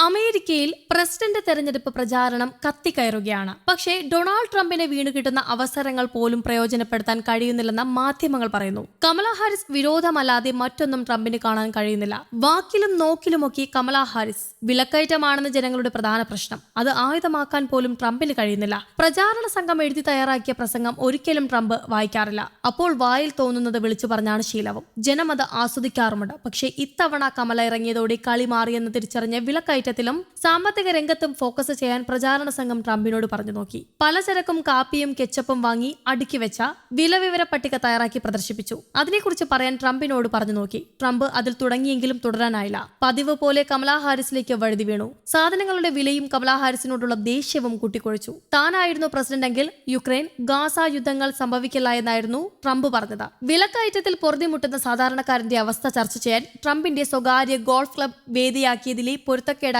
അമേരിക്കയിൽ പ്രസിഡന്റ് തെരഞ്ഞെടുപ്പ് പ്രചാരണം കത്തിക്കയറുകയാണ്. പക്ഷേ ഡൊണാൾഡ് ട്രംപിനെ വീണു കിട്ടുന്ന അവസരങ്ങൾ പോലും പ്രയോജനപ്പെടുത്താൻ കഴിയുന്നില്ലെന്ന് മാധ്യമങ്ങൾ പറയുന്നു. കമലാ ഹാരിസ് വിരോധമല്ലാതെ മറ്റൊന്നും ട്രംപിന് കാണാൻ കഴിയുന്നില്ല. വാക്കിലും നോക്കിലുമൊക്കെ കമലാ ഹാരിസ് വിലക്കയറ്റമാണെന്ന് ജനങ്ങളുടെ പ്രധാന പ്രശ്നം. അത് ആയുധമാക്കാൻ പോലും ട്രംപിന് കഴിയുന്നില്ല. പ്രചാരണ സംഘം എഴുതി തയ്യാറാക്കിയ പ്രസംഗം ഒരിക്കലും ട്രംപ് വായിക്കാറില്ല. അപ്പോൾ വായിൽ തോന്നുന്നത് വിളിച്ചു പറഞ്ഞാണ് ശീലവും. ജനം അത് ആസ്വദിക്കാറുമുണ്ട്. പക്ഷേ ഇത്തവണ കമല ഇറങ്ങിയതോടെ കളി മാറിയെന്ന് തിരിച്ചറിഞ്ഞ വിലക്കയറ്റത്തിലും സാമ്പത്തിക രംഗത്തും ഫോക്കസ് ചെയ്യാൻ പ്രചാരണ സംഘം ട്രംപിനോട് പറഞ്ഞു നോക്കി. പലചരക്കും കാപ്പിയും കെച്ചപ്പും വാങ്ങി അടുക്കി വെച്ച വിലവിവര പട്ടിക തയ്യാറാക്കി പ്രദർശിപ്പിച്ചു. അതിനെക്കുറിച്ച് പറയാൻ ട്രംപിനോട് പറഞ്ഞു നോക്കി. ട്രംപ് അതിൽ തുടങ്ങിയെങ്കിലും തുടരാനായില്ല. പതിവ് പോലെ കമലാ ഹാരിസിലേക്ക് വഴുതി വീണു. സാധനങ്ങളുടെ വിലയും കമലാ ഹാരിസിനോടുള്ള ദേഷ്യവും കൂട്ടിക്കൊഴിച്ചു. താനായിരുന്നു പ്രസിഡന്റെങ്കിൽ യുക്രൈൻ ഗാസ യുദ്ധങ്ങൾ സംഭവിക്കില്ല എന്നായിരുന്നു ട്രംപ് പറഞ്ഞത്. വിലക്കയറ്റത്തിൽ പൊറുതിമുട്ടുന്ന സാധാരണക്കാരന്റെ അവസ്ഥ ചർച്ച ചെയ്യാൻ ട്രംപിന്റെ സ്വകാര്യ ഗോൾഫ് ക്ലബ് വേദിയാക്കിയതിലെ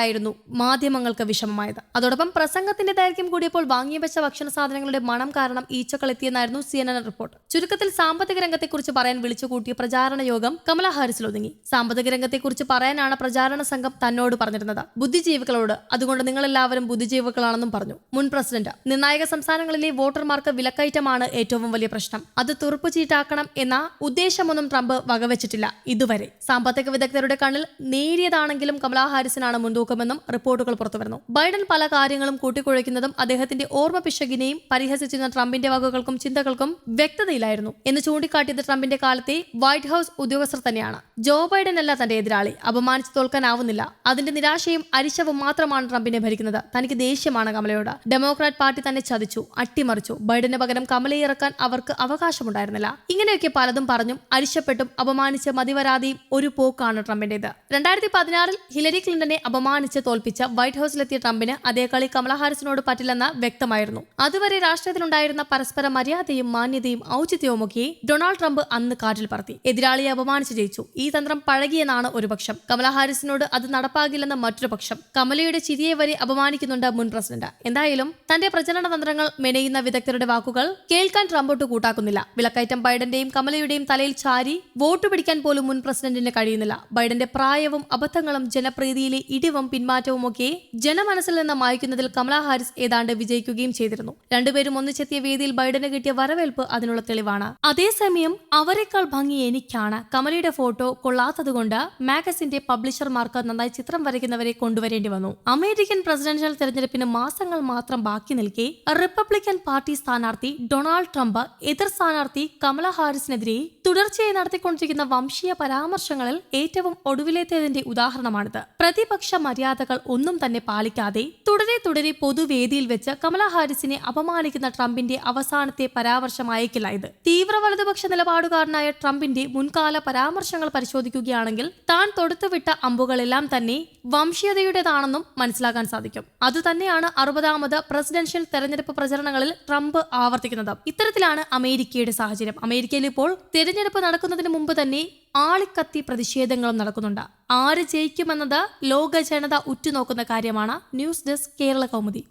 പൊരുത്തക്കേടായിരുന്നു മാധ്യമങ്ങൾക്ക് വിഷമമായത്. അതോടൊപ്പം പ്രസംഗത്തിന്റെ ദൈർഘ്യം കൂടിയപ്പോൾ വാങ്ങിയ വെച്ച ഭക്ഷണ സാധനങ്ങളുടെ മണം കാരണം ഈച്ചകൾ എത്തിയെന്നായിരുന്നു സി എൻ എൻ റിപ്പോർട്ട് ചുരുക്കത്തിൽ സാമ്പത്തിക രംഗത്തെക്കുറിച്ച് പറയാൻ വിളിച്ചുകൂട്ടിയ പ്രചാരണ യോഗം കമല ഹാരിസിൽ ഒതുങ്ങി. സാമ്പത്തിക രംഗത്തെക്കുറിച്ച് പറയാനാണ് പ്രചാരണ സംഘം തന്നോട് പറഞ്ഞിരുന്നത്. ബുദ്ധിജീവികളോട് അതുകൊണ്ട് നിങ്ങളെല്ലാവരും ബുദ്ധിജീവികളാണെന്നും പറഞ്ഞു. മുൻ പ്രസിഡന്റ് നിർണായക സംസ്ഥാനങ്ങളിലെ വോട്ടർമാർക്ക് വിലക്കയറ്റമാണ് ഏറ്റവും വലിയ പ്രശ്നം. അത് തുറപ്പ് ചീട്ടാക്കണം എന്ന ഉദ്ദേശമൊന്നും ട്രംപ് വകവെച്ചിട്ടില്ല ഇതുവരെ. സാമ്പത്തിക വിദഗ്ധരുടെ കണ്ണിൽ നേരിയതാണെങ്കിലും കമലാ ഹാരിസിനാണ് മുൻതൂക്കമെന്നും റിപ്പോർട്ടുകൾ പുറത്തുവരുന്നു. ബൈഡൻ പല കാര്യങ്ങളും കൂട്ടിക്കുഴയ്ക്കുന്നതും അദ്ദേഹത്തിന്റെ ഓർമ്മ പിശകിനെയും പരിഹസിച്ചിരുന്ന ട്രംപിന്റെ വാക്കുകൾക്കും ചിന്തകൾക്കും വ്യക്തതയിലായിരുന്നു എന്ന് ചൂണ്ടിക്കാട്ടിയത് ട്രംപിന്റെ കാലത്തെ വൈറ്റ് ഹൌസ് ഉദ്യോഗസ്ഥർ തന്നെയാണ്. ജോ ബൈഡൻ അല്ല തന്റെ എതിരാളി. അപമാനിച്ചു തോൽക്കാനാവുന്നില്ല. അതിന്റെ നിരാശയും അരിശവും മാത്രമാണ് ട്രംപിനെ ഭരിക്കുന്നത്. തനിക്ക് ദേഷ്യമാണ് കമലയോട്. ഡെമോക്രാറ്റ് പാർട്ടി തന്നെ ചതിച്ചു അട്ടിമറിച്ചു. ബൈഡന് പകരം കമലയെ ഇറക്കാൻ അവർക്ക് അവകാശമുണ്ടായിരുന്നില്ല. ഇങ്ങനെയൊക്കെ പലതും പറഞ്ഞും അരിശപ്പെട്ടും അപമാനിച്ച് മതിവരാതെയും ഒരു പോക്കാണ് ട്രംപിന്റേത്. രണ്ടായിരത്തി പതിനാറിൽ ഹിലരി ക്ലിന്റനെ അപമാനിച്ച് തോൽപ്പിച്ച വൈറ്റ് ഹൌസിലെത്തിയ ട്രംപിന് അതേ കളി കമല ഹാരിസിനോട് പറ്റില്ലെന്ന് വ്യക്തമായിരുന്നു. അതുവരെ രാഷ്ട്രീയത്തിലുണ്ടായിരുന്ന പരസ്പര മര്യാദയും മാന്യതയും ഔചിത്യവുമൊക്കെ ഡൊണാൾഡ് ട്രംപ് അന്ന് കാറ്റിൽ പറത്തി. എതിരാളിയെ അപമാനിച്ച് ജയിച്ചു. ഈ തന്ത്രം പഴകിയെന്നാണ് ഒരു പക്ഷം. കമല ഹാരിസിനോട് അത് നടപ്പാകില്ലെന്ന മറ്റൊരു പക്ഷം. കമലയുടെ ചിരിയെ വരെ അപമാനിക്കുന്നുണ്ട് മുൻ പ്രസിഡന്റ്. എന്തായാലും തന്റെ പ്രചരണ തന്ത്രങ്ങൾ മെനയുന്ന വിദഗ്ധരുടെ വാക്കുകൾ കേൾക്കാൻ ട്രംപോട്ട് കൂട്ടാക്കുന്നില്ല. വിലക്കയറ്റം ബൈഡന്റെയും കമലയുടെയും തലയിൽ ചാരി വോട്ട് പിടിക്കാൻ പോലും മുൻ പ്രസിഡന്റിന് കഴിയുന്നില്ല. ബൈഡന്റെ പ്രായവും അബദ്ധങ്ങളും ജനപ്രീതിയിലെ ഇടിവും പിന്മാറ്റവും ഒക്കെ ജനമനസ്സിൽ നിന്ന് മായ്ക്കുന്നതിൽ കമലാ ഹാരിസ് ഏതാണ്ട് വിജയിക്കുകയും ചെയ്തിരുന്നു. രണ്ടുപേരും ഒന്നിച്ചെത്തിയ വേദിയിൽ ബൈഡന് കിട്ടിയ വരവേൽപ്പ് അതിനുള്ള തെളിവാണ്. അതേസമയം അവരെക്കാൾ ഭംഗി എനിക്കാണ്. കമലയുടെ ഫോട്ടോ കൊള്ളാത്തതുകൊണ്ട് മാഗസിന്റെ പബ്ലിഷർമാർക്ക് നന്നായി ചിത്രം വരയ്ക്കുന്നവരെ കൊണ്ടുവരേണ്ടി വന്നു. അമേരിക്കൻ പ്രസിഡൻഷ്യൽ തെരഞ്ഞെടുപ്പിന് മാസങ്ങൾ മാത്രം ബാക്കി നിൽക്കെ റിപ്പബ്ലിക്കൻ പാർട്ടി സ്ഥാനാർത്ഥി ഡൊണാൾഡ് ട്രംപ് എതിർ സ്ഥാനാർത്ഥി കമലാ ഹാരിസിനെതിരെ തുടർച്ചയായി നടത്തിക്കൊണ്ടിരിക്കുന്ന വംശീയ പരാമർശങ്ങളിൽ ഏറ്റവും ഒടുവിലേത്തേതിന്റെ ഉദാഹരണമാണിത്. പ്രതിപക്ഷ മര്യാദകൾ ഒന്നും തന്നെ പാലിക്കാതെ തുടരെ തുടരെ പൊതുവേദിയിൽ വെച്ച് കമലാ ഹാരിസിനെ അപമാനിക്കുന്ന ട്രംപിന്റെ അവസാനത്തെ പരാമർശമായേക്കില്ല ഇത്. തീവ്ര വലതുപക്ഷ നിലപാടുകാരനായ ട്രംപിന്റെ മുൻകാല പരാമർശങ്ങൾ പരിശോധിക്കുകയാണെങ്കിൽ താൻ തൊടുത്തുവിട്ട അമ്പുകളെല്ലാം തന്നെ വംശീയതയുടേതാണെന്നും മനസ്സിലാക്കാൻ സാധിക്കും. അതുതന്നെയാണ് അറുപതാമത് പ്രസിഡൻഷ്യൽ തെരഞ്ഞെടുപ്പ് പ്രചരണങ്ങളിൽ ട്രംപ് ആവർത്തിക്കുന്നത്. ഇത്തരത്തിലാണ് അമേരിക്കയുടെ സാഹചര്യം. അമേരിക്കയിൽ ഇപ്പോൾ തിരഞ്ഞെടുപ്പ് നടക്കുന്നതിന് മുമ്പ് തന്നെ ആളിക്കത്തി പ്രതിഷേധങ്ങളും നടക്കുന്നുണ്ട്. ആര് ജയിക്കുമെന്നത് ലോക ജനത ഉറ്റുനോക്കുന്ന കാര്യമാണ് ന്യൂസ് ഡെസ്ക് കേരള കൗമുദി.